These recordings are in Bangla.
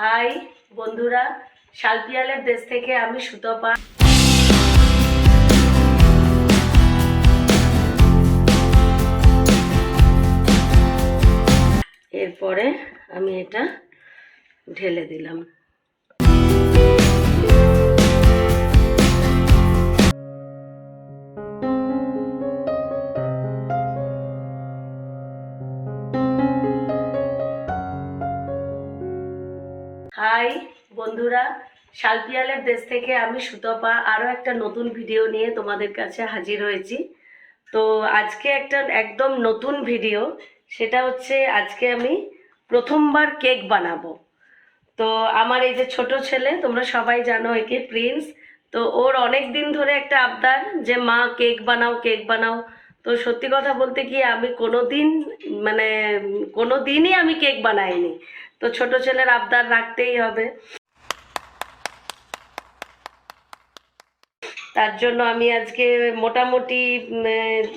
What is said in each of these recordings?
হাই বন্ধুরা শালপিয়ালের দেশ থেকে আমি সুতপা। এরপরে আমি এটা ঢেলে দিলাম। হাই বন্ধুরা, শালপিয়ালের দেশ থেকে আমি সুতপা। আরও একটা নতুন ভিডিও নিয়ে তোমাদের কাছে হাজির হয়েছি। তো আজকে একটা একদম নতুন ভিডিও, সেটা হচ্ছে আজকে আমি প্রথমবার কেক বানাবো। তো আমার এই যে ছোট ছেলে, তোমরা সবাই জানো একে প্রিন্স। তো ওর অনেক দিন ধরে একটা আবদার যে, মা, কেক বানাও কেক বানাও। তো সত্যি কথা বলতে কি, আমি কোনো দিন মানে কোনো দিনই আমি কেক বানাইনি। তো ছোট ছেলের আবদার রাখতেই হবে। তার জন্য আমি আজকে মোটামুটি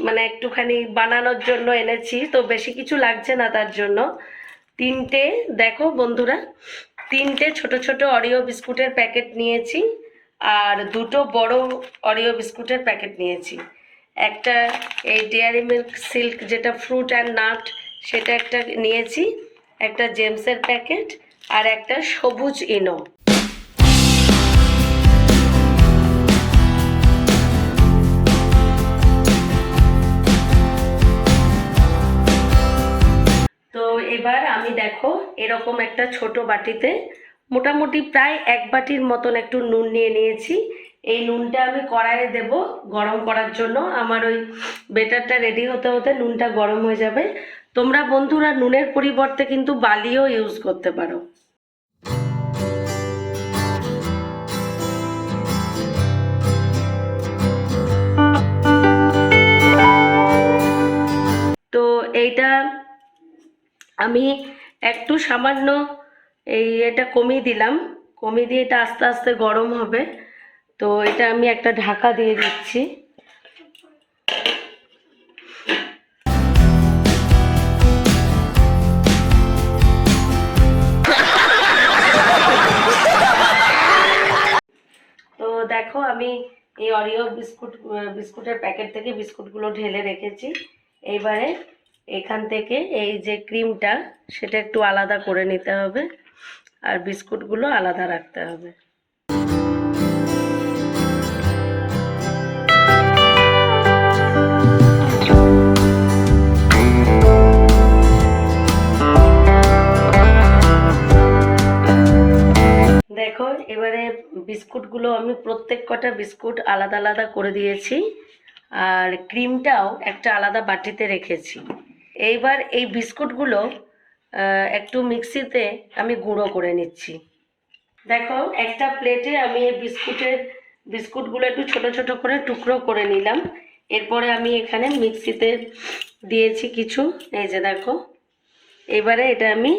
মানে একটুখানি বানানোর জন্য এনেছি। তো বেশি কিছু লাগছে না তার জন্য। তিনটে, দেখো বন্ধুরা, তিনটে ছোট ছোট অরিও বিস্কুটের প্যাকেট নিয়েছি আর দুটো বড় অরিও বিস্কুটের প্যাকেট নিয়েছি। একটা এই ডেয়ারি মিল্ক সিল্ক যেটা ফ্রুট অ্যান্ড নাট সেটা একটা নিয়েছি। একটা জেমসের প্যাকেট আর একটা সবুজ ইনো। তো এবার আমি দেখো এরকম একটা ছোট বাটিতে মোটামুটি প্রায় এক বাটির মতন একটু নুন নিয়ে নিয়েছি। এই নুনটা আমি কড়াইয়ে দেব গরম করার জন্য। আমার ওই বেটারটা রেডি হতে হতে নুনটা গরম হয়ে যাবে। তোমরা বন্ধুরা নুনের পরিবর্তে কিন্তু বালিও ইউজ করতে পারো। তো এইটা আমি একটু সামান্য এই এটা কমিয়ে দিলাম। কমিয়ে দিয়ে এটা আস্তে আস্তে গরম হবে। তো এটা আমি একটা ঢাকা দিয়ে দিচ্ছি। দেখো, আমি এই অরিও বিস্কুট বিস্কুটের প্যাকেট থেকে বিস্কুটগুলো ঢেলে রেখেছি। এইবারে এখান থেকে এই যে ক্রিমটা, সেটা একটু আলাদা করে নিতে হবে। আর বিস্কুটগুলো আলাদা রাখতে হবে। দেখো, এবারে বিস্কুটগুলো আমি প্রত্যেক কটা বিস্কুট আলাদা আলাদা করে দিয়েছি, আর ক্রিমটাও একটা আলাদা বাটিতে রেখেছি। এইবার এই বিস্কুটগুলো একটু মিক্সিতে আমি গুঁড়ো করে নিচ্ছি। দেখো, একটা প্লেটে আমি এই বিস্কুটের, বিস্কুটগুলো একটু ছোট ছোট করে টুকরো করে নিলাম। এরপরে আমি এখানে মিক্সিতে দিয়েছি কিছু, এই যে দেখো। এবারে এটা আমি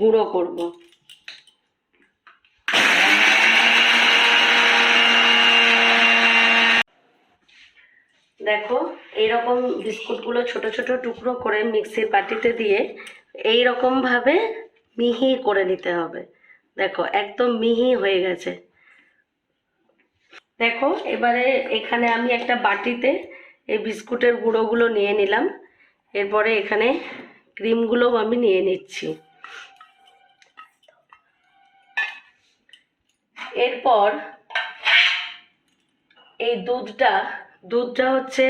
গুঁড়ো করব। দেখো, এইরকম বিস্কুটগুলো ছোট ছোট টুকরো করে মিক্সির বাটিতে দিয়ে এই ভাবে মিহি করে নিতে হবে। দেখো, একদম মিহি হয়ে গেছে। দেখো, এবারে এখানে আমি একটা বাটিতে এই বিস্কুটের গুঁড়োগুলো নিয়ে নিলাম। এরপরে এখানে ক্রিমগুলোও আমি নিয়ে নিচ্ছি। এরপর এই দুধটা দুধটা হচ্ছে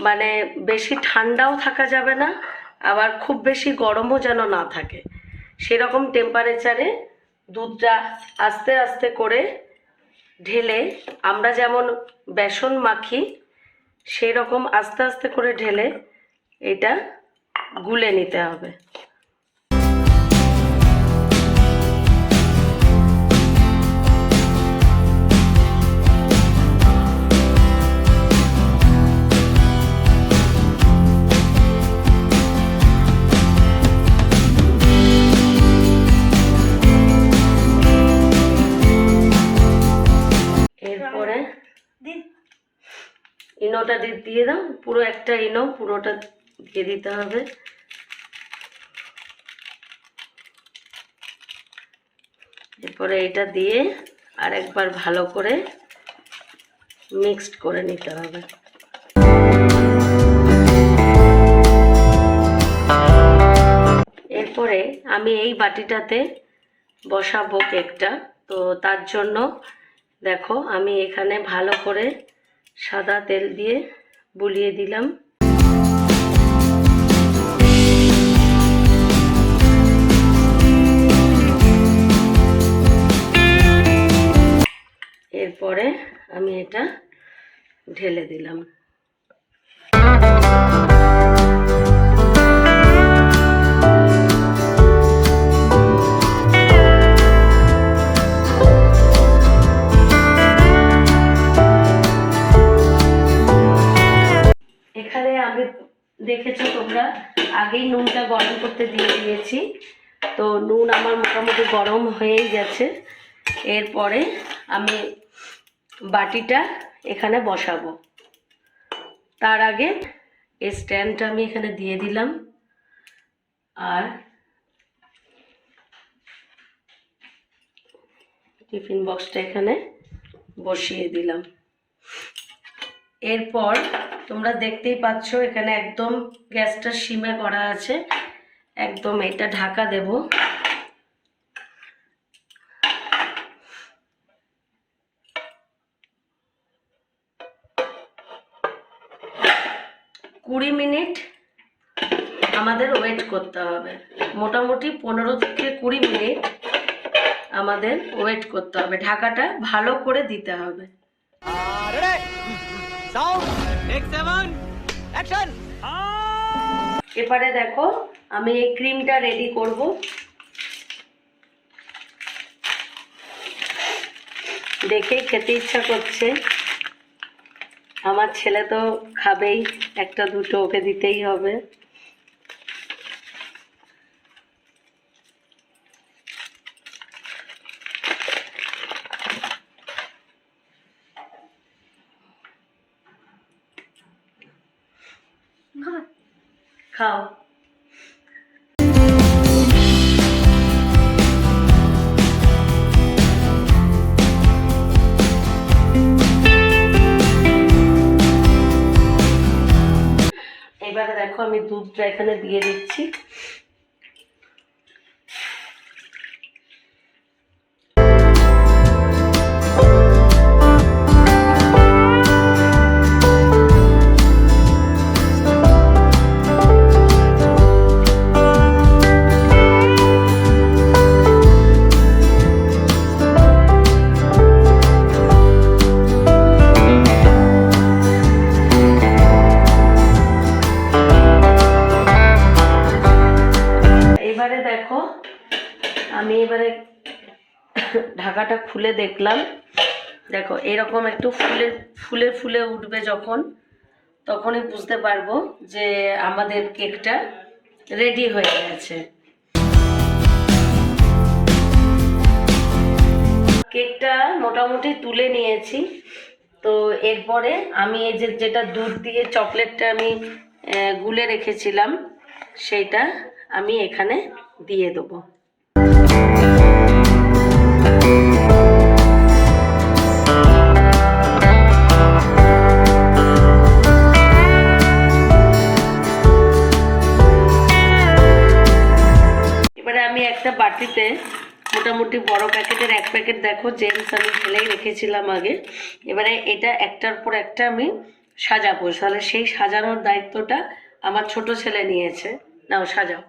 মানে বেশি ঠান্ডাও থাকা যাবে না, আবার খুব বেশি গরমও যেন না থাকে। সেরকম টেম্পারেচারে দুধটা আস্তে আস্তে করে ঢেলে আমরা যেমন বেসন মাখি সেই রকম আস্তে আস্তে করে ঢেলে এটা গুলে নিতে হবে। ইনোটা দিয়ে দাও, পুরো একটা ইনো পুরোটা দিয়ে দিতে হবে। এরপরে এটা দিয়ে আরেকবার ভালো করে মিক্সড করে নিতে হবে। এরপরে আমি এই বাটিটাতে বসাবো কেকটা। তো তার জন্য দেখো, আমি এখানে ভালো করে সাদা তেল দিয়ে বুলিয়ে দিলাম। এরপরে আমি এটা ঢেলে দিলাম। করতে দিয়ে দিয়েছি। তো নুন আমার মোটামুটি গরম হয়েই গেছে। এরপরে আমি বাটিটা এখানে বসাবো। তার আগে এই স্ট্যান্ডটা আমি এখানে দিয়ে দিলাম। আর টিফিন বক্সটা এখানে বসিয়ে দিলাম। এরপর তোমরা দেখতেই পাচ্ছ, এখানে একদম গ্যাসটা সিমে করা আছে। একদম এটা ঢাকা দেব। কুড়ি মিনিট আমাদের ওয়েট করতে হবে। মোটামুটি পনেরো থেকে কুড়ি মিনিট আমাদের ওয়েট করতে হবে। ঢাকাটা ভালো করে দিতে হবে। এবারে দেখো আমি এই ক্রিমটা রেডি করব। দেখেই খেতে ইচ্ছা করছে। আমার ছেলে তো খাবেই, একটা দুটো ওকে দিতেই হবে। খাও। আমি দুধটা এখানে দিয়ে দিচ্ছি। ঢাকাটা খুলে দেখলাম। দেখো, এরকম একটু ফুলে ফুলে ফুলে উঠবে যখন, তখনই বুঝতে পারব যে আমাদের কেকটা রেডি হয়ে গেছে। কেকটা মোটামুটি তুলে নিয়েছি। তো এরপরে আমি এই যে, যেটা দুধ দিয়ে চকলেটটা আমি গুলে রেখেছিলাম, সেইটা আমি এখানে দিয়ে দেবো। দেখো জেন্টস আমি ঢেলেই রেখেছিলাম আগে। এবারে এটা একটার পর একটা আমি সাজাবো। তাহলে সেই সাজানোর দায়িত্বটা আমার ছোট ছেলে নিয়েছে। নাও, সাজাও।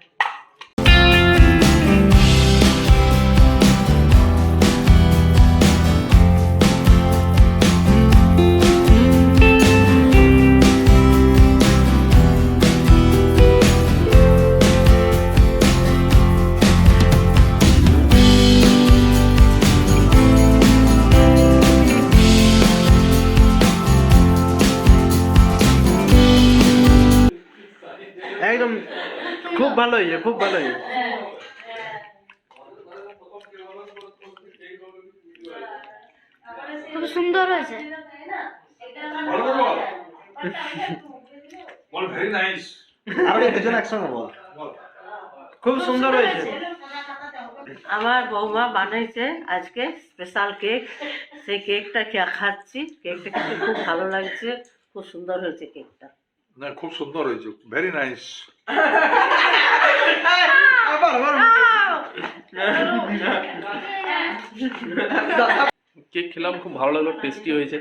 ভালো খুব ভালো হয়েছে খুব সুন্দর হয়েছে। খুব সুন্দর হয়েছে। আমার বৌমা বানাইছে আজকে স্পেশাল কেক সেই কেকটা খাচ্ছি। কেকটা খেতে খুব ভালো লাগছে। খুব সুন্দর হয়েছে কেকটা না খুব সুন্দর হয়েছে। ভেরি নাইস কেক খেলাম খুব ভালো লাগল টেস্টি হয়েছে।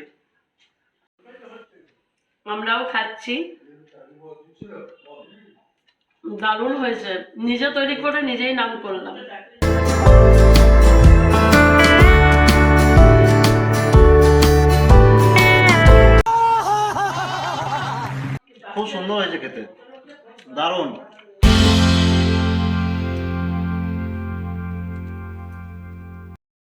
আমরাও খাচ্ছি। দারুণ হয়েছে। নিজে তৈরি করে নিজেই নাম করলাম। খুব সুন্দর হয়েছে খেতে। দারুণ।